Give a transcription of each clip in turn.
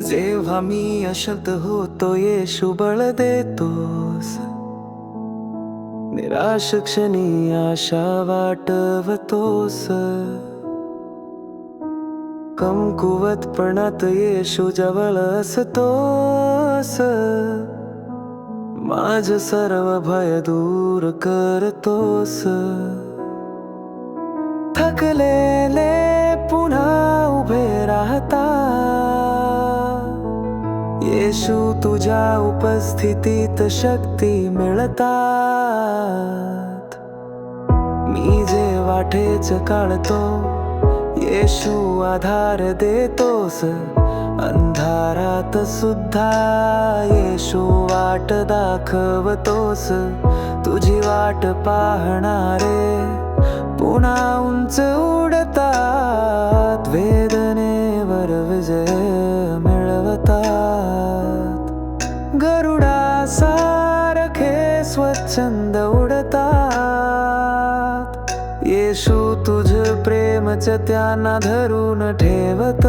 जेव्हा मी अशक्त होतो येशू बळ देतोस. निराश क्षणी आशा वाटवतोस. कमकुवतपणात येशू जवळ असतोस. माझ सर्व भय दूर करतोस. थकलेले येशू तुझ्या उपस्थितीत शक्ती मिळतात. मी जे वाटेच काढतो येशू आधार देतोस. अंधारात सुद्धा येशू वाट दाखवतोस. तुझी वाट पाहणारे पुन्हा उंच उडतात. वेदनेवर विजय छंद उडतात. येशू तुझ प्रेमच त्यांना धरून ठेवत.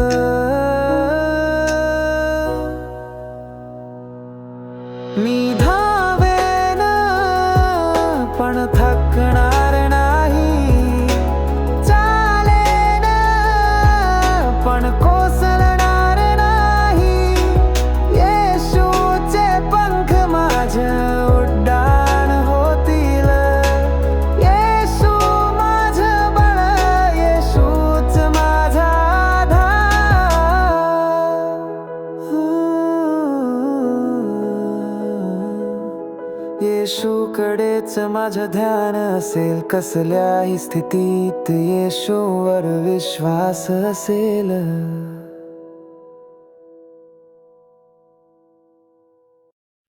मी धा येशूकडेच माझं ध्यान असेल कसल्याही स्थितीत येशूवर विश्वास असेल.